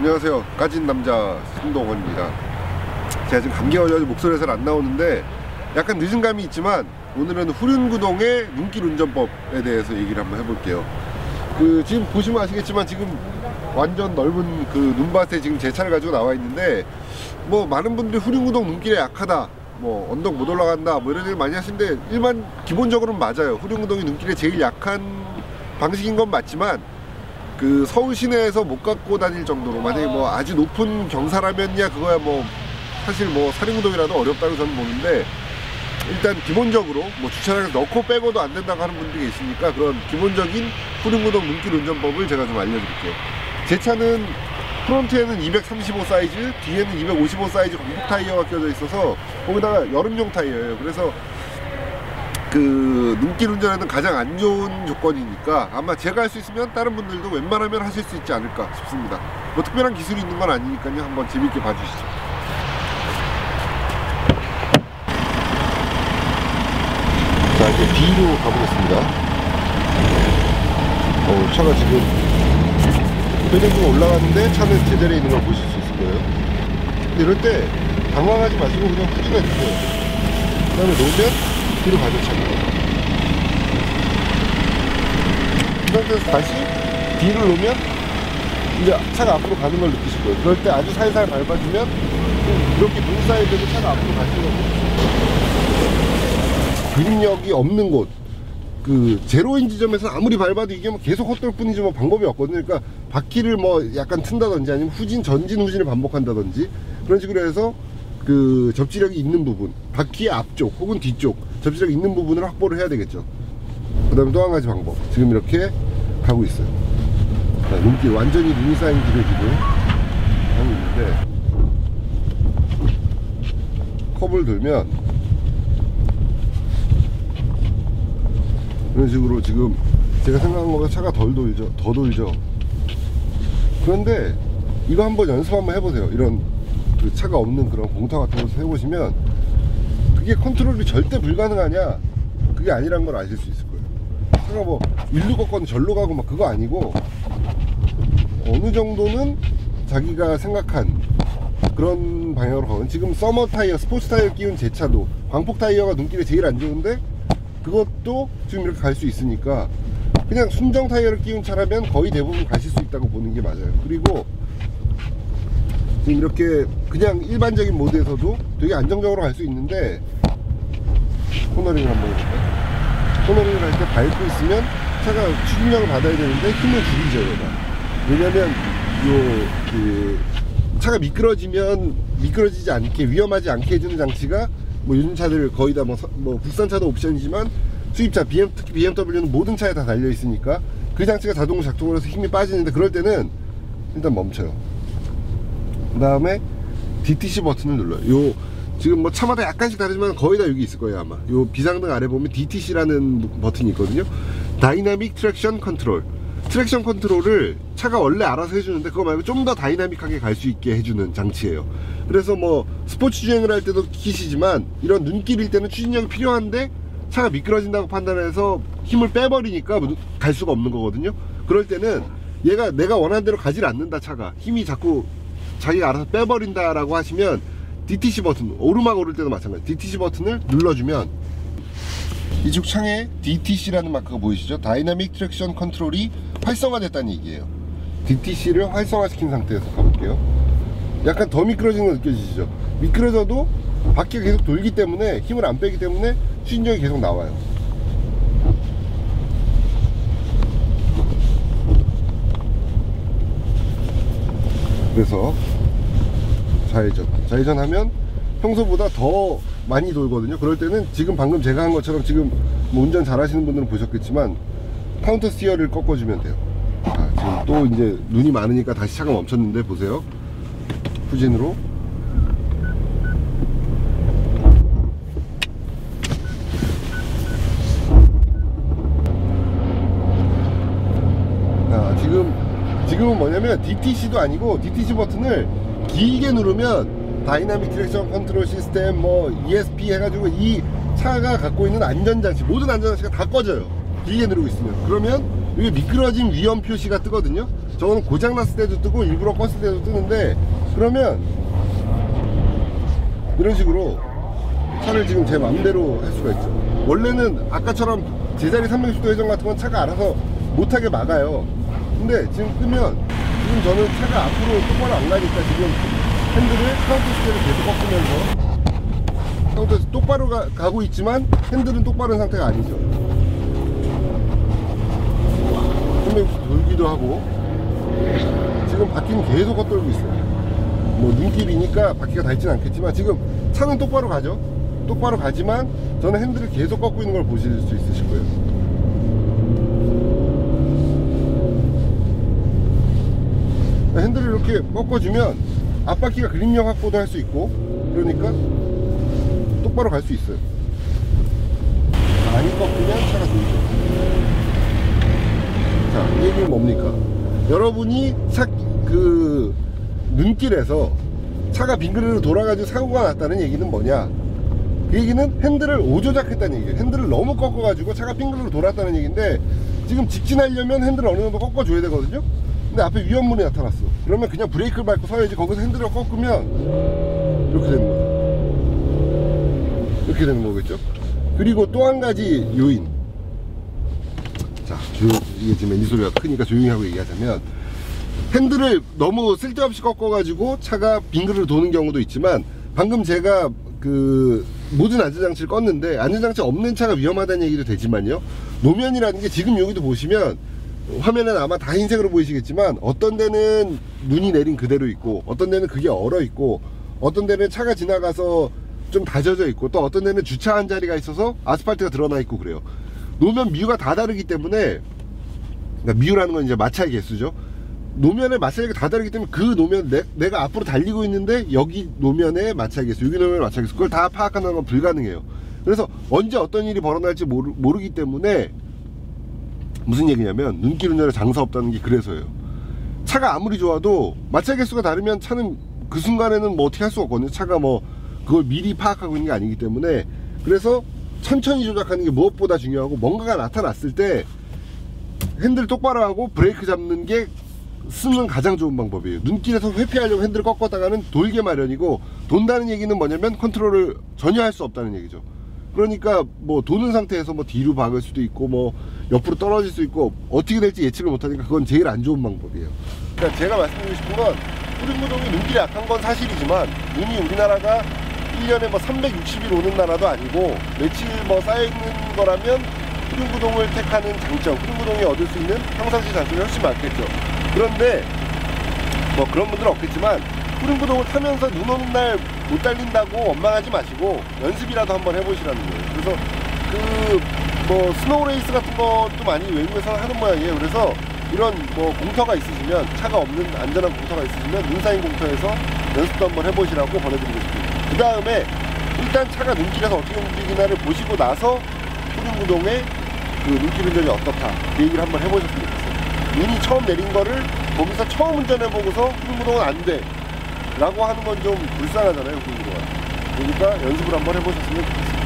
안녕하세요. 까진 남자 신동원입니다. 제가 지금 감기 걸려서 목소리에서 안 나오는데 약간 늦은 감이 있지만 오늘은 후륜구동의 눈길 운전법에 대해서 얘기를 한번 해볼게요. 그 지금 보시면 아시겠지만 지금 완전 넓은 그 눈밭에 지금 제 차를 가지고 나와 있는데 뭐 많은 분들이 후륜구동 눈길에 약하다. 뭐 언덕 못 올라간다 뭐 이런 얘기를 많이 하시는데 일반 기본적으로는 맞아요 후륜구동이 눈길에 제일 약한 방식인 건 맞지만 그 서울 시내에서 못 갖고 다닐 정도로 만약에 뭐 아주 높은 경사라면야 그거야 뭐 사실 뭐 사륜구동이라도 어렵다고 저는 보는데 일단 기본적으로 뭐 주차장에 넣고 빼고도 안 된다고 하는 분들이 계시니까 그런 기본적인 후륜구동 눈길 운전법을 제가 좀 알려드릴게요 제 차는 프론트에는 235 사이즈, 뒤에는 255 사이즈 광폭 타이어가 껴져 있어서 거기다가 여름용 타이어예요. 그래서 그 눈길 운전에는 가장 안 좋은 조건이니까 아마 제가 할 수 있으면 다른 분들도 웬만하면 하실 수 있지 않을까 싶습니다. 뭐 특별한 기술이 있는 건 아니니까요. 한번 재밌게 봐주시죠. 자 이제 B로 가보겠습니다. 어, 차가 지금 표정이 올라가는데 차는 제자리에 있는 걸 보실 수 있을 거예요. 근데 이럴 때 당황하지 마시고 그냥 후진해 주세요. 그 다음에 놓으면 뒤로 가죠, 차가. 이 상태에서 다시 뒤를 놓으면 이제 차가 앞으로 가는 걸 느끼실 거예요. 그럴 때 아주 살살 밟아주면 이렇게 눈 사이드도 차가 앞으로 갈 수가 없어요. 그립력이 없는 곳, 그 제로인 지점에서 아무리 밟아도 이게 뭐 계속 헛돌 뿐이지 뭐 방법이 없거든요. 그러니까 바퀴를 뭐 약간 튼다든지 아니면 후진, 전진, 후진을 반복한다든지 그런 식으로 해서 그 접지력이 있는 부분, 바퀴의 앞쪽 혹은 뒤쪽 접지력이 있는 부분을 확보를 해야 되겠죠. 그 다음에 또 한 가지 방법. 지금 이렇게 가고 있어요. 자, 눈길 완전히 눈이 쌓인 길을 지금 가고 있는데 컵을 들면 이런 식으로 지금 제가 생각한 것보다 차가 덜 돌죠 더 돌죠 그런데 이거 한번 연습 한번 해보세요 이런 그 차가 없는 그런 공터 같은 곳에서 해보시면 그게 컨트롤이 절대 불가능하냐? 그게 아니란 걸 아실 수 있을 거예요. 차가 뭐 일로 걷거나 절로 가고 막 그거 아니고 어느 정도는 자기가 생각한 그런 방향으로 가면 지금 서머 타이어 스포츠 타이어 끼운 제 차도 광폭 타이어가 눈길에 제일 안 좋은데 그것도 지금 이렇게 갈 수 있으니까 그냥 순정 타이어를 끼운 차라면 거의 대부분 가실 수 있다고 보는 게 맞아요. 그리고 지금 이렇게 그냥 일반적인 모드에서도 되게 안정적으로 갈 수 있는데 코너링을 한번 해볼까요? 코너링을 할 때 밟고 있으면 차가 추진력을 받아야 되는데 힘을 줄이죠, 얘가. 왜냐면 요 그 차가 미끄러지면 미끄러지지 않게 위험하지 않게 해주는 장치가 뭐 요즘 차들 거의 다뭐 뭐 국산차도 옵션이지만 수입차 BM, 특히 BMW는 모든 차에 다 달려 있으니까 그 장치가 자동으로 작동을 해서 힘이 빠지는데 그럴 때는 일단 멈춰요. 그 다음에 DTC 버튼을 눌러요. 요 지금 뭐 차마다 약간씩 다르지만 거의 다 여기 있을 거예요 아마. 요 비상등 아래 보면 DTC라는 버튼이 있거든요. 다이나믹 트랙션 컨트롤. 트랙션 컨트롤을 차가 원래 알아서 해주는데 그거 말고 좀 더 다이나믹하게 갈 수 있게 해주는 장치예요. 그래서 뭐 스포츠 주행을 할 때도 킷이지만 이런 눈길일 때는 추진력이 필요한데 차가 미끄러진다고 판단해서 힘을 빼버리니까 갈 수가 없는 거거든요. 그럴 때는 얘가 내가 원하는 대로 가질 않는다 차가 힘이 자꾸 자기가 알아서 빼버린다라고 하시면 DTC 버튼 오르막 오를 때도 마찬가지 DTC 버튼을 눌러주면 이쪽 창에 DTC라는 마크가 보이시죠? 다이나믹 트랙션 컨트롤이 활성화됐다는 얘기예요. DTC를 활성화시킨 상태에서 가볼게요. 약간 더 미끄러지는 거 느껴지시죠? 미끄러져도 바퀴가 계속 돌기 때문에 힘을 안 빼기 때문에 추진력이 계속 나와요. 그래서 좌회전. 좌회전하면 평소보다 더 많이 돌거든요. 그럴 때는 지금 방금 제가 한 것처럼 지금 뭐 운전 잘 하시는 분들은 보셨겠지만 카운터 스티어를 꺾어주면 돼요. 아, 지금 또 이제 눈이 많으니까 다시 차가 멈췄는데 보세요. 후진으로. 아, 지금, 지금은 뭐냐면 DTC도 아니고 DTC 버튼을 길게 누르면 다이나믹 디렉션 컨트롤 시스템 뭐 ESP 해가지고 이 차가 갖고 있는 안전장치 모든 안전장치가 다 꺼져요 길게 누르고 있으면 그러면 여기 미끄러짐 위험 표시가 뜨거든요 저거는 고장 났을 때도 뜨고 일부러 껐을 때도 뜨는데 그러면 이런 식으로 차를 지금 제 마음대로 할 수가 있죠. 원래는 아까처럼 제자리 360도 회전 같은 건 차가 알아서 못하게 막아요. 근데 지금 끄면 지금 저는 차가 앞으로 똑바로 안 가니까 지금 핸들을 카운터 스테를 계속 꺾으면서 카운터에서 똑바로 가, 가고 있지만 핸들은 똑바른 상태가 아니죠. 360도 돌기도 하고 지금 바퀴는 계속 헛돌고 있어요. 뭐 눈길이니까 바퀴가 닳진 않겠지만 지금 차는 똑바로 가죠. 똑바로 가지만 저는 핸들을 계속 꺾고 있는 걸 보실 수 있으실 거예요. 핸들을 이렇게 꺾어주면 앞바퀴가 그립력 확보도 할 수 있고 그러니까 똑바로 갈 수 있어요. 많이 꺾으면 차가 돌죠. 자, 이 얘기는 뭡니까? 여러분이 차, 그, 눈길에서 차가 빙그르르 돌아가지고 사고가 났다는 얘기는 뭐냐? 그 얘기는 핸들을 오조작했다는 얘기예요. 핸들을 너무 꺾어가지고 차가 빙그르르 돌았다는 얘기인데 지금 직진하려면 핸들을 어느 정도 꺾어줘야 되거든요? 근데 앞에 위험물이 나타났어. 그러면 그냥 브레이크를 밟고 서야지 거기서 핸들을 꺾으면 이렇게 되는 거죠. 이렇게 되는 거겠죠? 그리고 또 한 가지 요인. 자, 조용, 이게 지금 엔진 소리가 크니까 조용히 하고 얘기하자면, 핸들을 너무 쓸데없이 꺾어 가지고 차가 빙그르르 도는 경우도 있지만, 방금 제가 그 모든 안전장치를 껐는데, 안전장치 없는 차가 위험하다는 얘기도 되지만요, 노면이라는 게 지금 여기도 보시면, 화면은 아마 다 흰색으로 보이시겠지만, 어떤 데는 눈이 내린 그대로 있고, 어떤 데는 그게 얼어 있고, 어떤 데는 차가 지나가서 좀 다져져 있고, 또 어떤 데는 주차한 자리가 있어서 아스팔트가 드러나 있고 그래요. 노면 미유가 다 다르기 때문에 그러니까 미유라는 건 이제 마찰 개수죠. 노면의 마찰이 다 다르기 때문에 그 노면 내, 내가 앞으로 달리고 있는데 여기 노면의 마찰 개수, 여기 노면의 마찰 개수 그걸 다 파악하는 건 불가능해요. 그래서 언제 어떤 일이 벌어날지 모르, 모르기 때문에 무슨 얘기냐면 눈길 운전에 장사 없다는 게 그래서예요. 차가 아무리 좋아도 마찰 개수가 다르면 차는 그 순간에는 뭐 어떻게 할 수가 없거든요. 차가 뭐 그걸 미리 파악하고 있는 게 아니기 때문에 그래서 천천히 조작하는 게 무엇보다 중요하고 뭔가가 나타났을 때 핸들 똑바로 하고 브레이크 잡는 게 쓰는 가장 좋은 방법이에요. 눈길에서 회피하려고 핸들을 꺾었다가는 돌게 마련이고 돈다는 얘기는 뭐냐면 컨트롤을 전혀 할 수 없다는 얘기죠. 그러니까 뭐 도는 상태에서 뭐 뒤로 박을 수도 있고 뭐 옆으로 떨어질 수 있고 어떻게 될지 예측을 못하니까 그건 제일 안 좋은 방법이에요. 그러니까 제가 말씀드리고 싶은 건 후륜구동이 눈길이 약한 건 사실이지만 눈이 우리나라가 1년에 뭐 360일 오는 나라도 아니고 며칠 뭐 쌓여있는 거라면 후륜구동을 택하는 장점, 후륜구동이 얻을 수 있는 평상시 장점이 훨씬 많겠죠. 그런데 뭐 그런 분들은 없겠지만 후륜구동을 타면서 눈 오는 날 못 달린다고 원망하지 마시고 연습이라도 한번 해보시라는 거예요. 그래서 그 뭐 스노우 레이스 같은 것도 많이 외국에서 하는 모양이에요. 그래서 이런 뭐 공터가 있으시면 차가 없는 안전한 공터가 있으시면 눈 쌓인 공터에서 연습도 한번 해보시라고 권해드리고 싶습니다. 그 다음에 일단 차가 눈길에서 어떻게 움직이나를 보시고 나서 후륜구동의 그 눈길 운전이 어떻다 그 얘기를 한번 해보셨으면 좋겠어요. 눈이 처음 내린 거를 거기서 처음 운전해보고서 후륜구동은 안 돼. 라고 하는 건 좀 불쌍하잖아요, 후륜구동은. 그러니까 연습을 한번 해보셨으면 좋겠습니다.